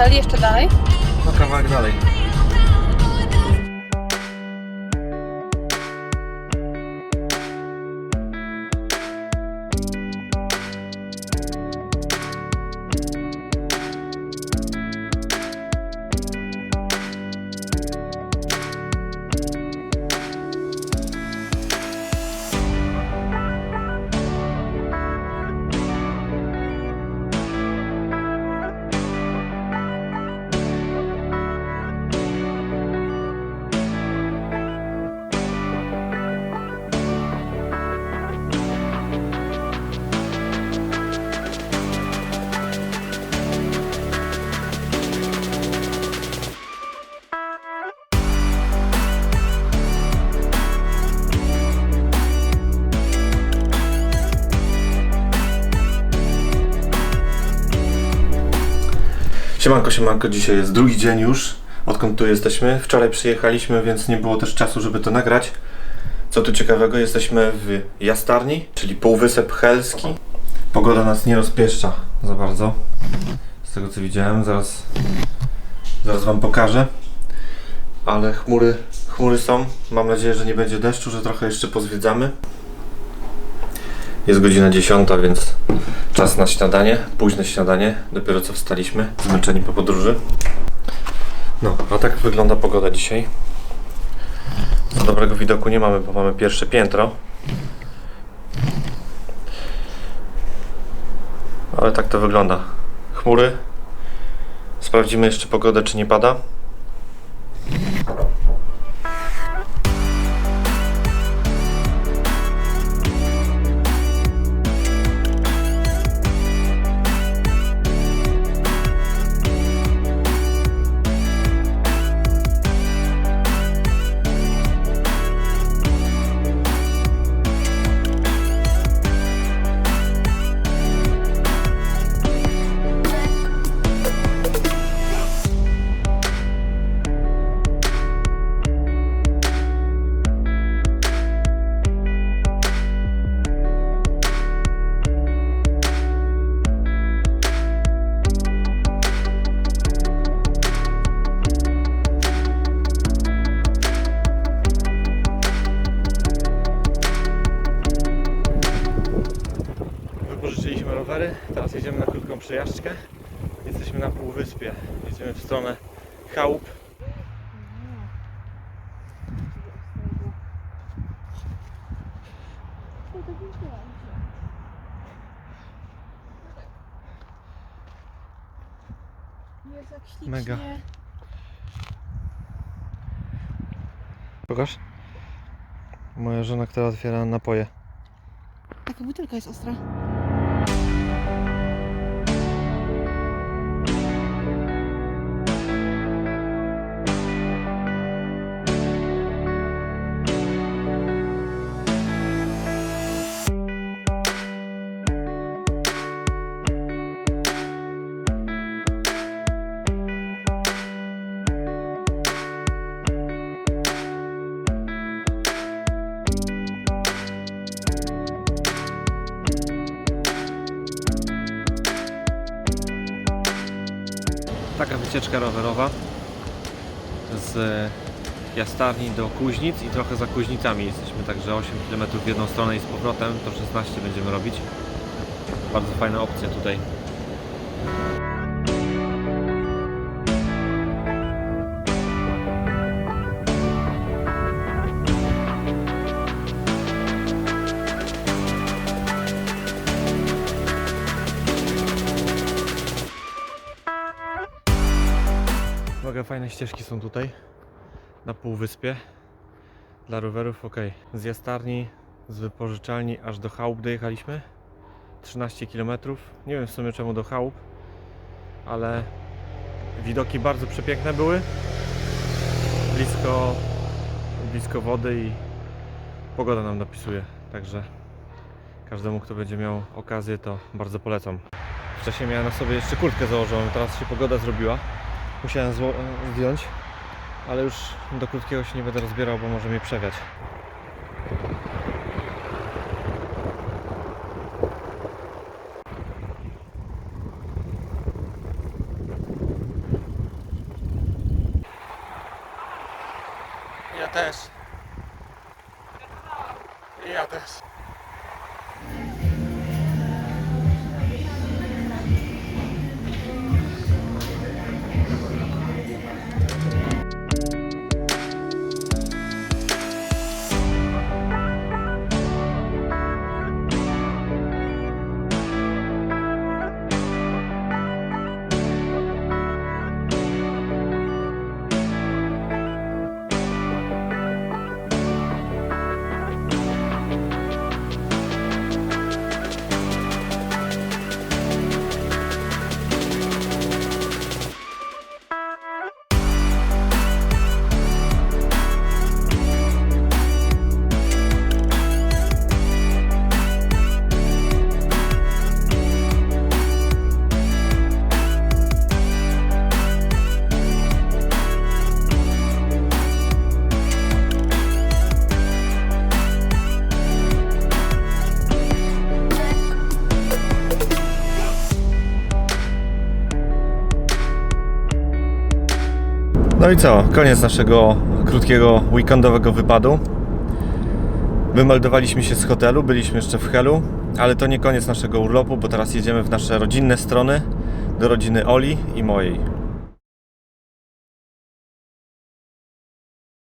zaczęli jeszcze dalej? No kawałek dalej. Siemanko, siemanko, dzisiaj jest drugi dzień już, odkąd tu jesteśmy. Wczoraj przyjechaliśmy, więc nie było też czasu, żeby to nagrać. Co tu ciekawego, jesteśmy w Jastarni, czyli Półwysep Helski. Pogoda nas nie rozpieszcza za bardzo, z tego co widziałem, zaraz, zaraz Wam pokażę. Ale chmury, chmury są, mam nadzieję, że nie będzie deszczu, że trochę jeszcze pozwiedzamy. Jest godzina 10, więc czas na śniadanie, późne śniadanie. Dopiero co wstaliśmy, zmęczeni po podróży. No, a tak wygląda pogoda dzisiaj. Dobrego widoku nie mamy, bo mamy pierwsze piętro. Ale tak to wygląda. Chmury. Sprawdzimy jeszcze pogodę, czy nie pada. Wypożyczyliśmy rowery, teraz jedziemy na krótką przejażdżkę. Jesteśmy na półwyspie, jedziemy w stronę chałup. Jest jak ślicznie. Mega. Pokaż. Moja żona, która otwiera napoje. Taka butelka jest ostra. Taka wycieczka rowerowa z Jastarni do Kuźnic i trochę za Kuźnicami jesteśmy, także 8 km w jedną stronę i z powrotem, to 16 będziemy robić. Bardzo fajna opcja tutaj. Mega fajne ścieżki są tutaj na półwyspie dla rowerów. Ok, z Jastarni, z wypożyczalni aż do chałup dojechaliśmy 13 km. Nie wiem w sumie czemu do chałup, ale widoki bardzo przepiękne były. Blisko, blisko wody i pogoda nam dopisuje. Także każdemu, kto będzie miał okazję, to bardzo polecam. Wcześniej miałem na sobie jeszcze kurtkę założoną, teraz się pogoda zrobiła musiałem zdjąć, ale już do krótkiego się nie będę rozbierał, bo może mnie przewiać. Ja też. Ja też. No i co? Koniec naszego krótkiego weekendowego wypadu. Wymeldowaliśmy się z hotelu, byliśmy jeszcze w Helu, ale to nie koniec naszego urlopu, bo teraz jedziemy w nasze rodzinne strony do rodziny Oli i mojej.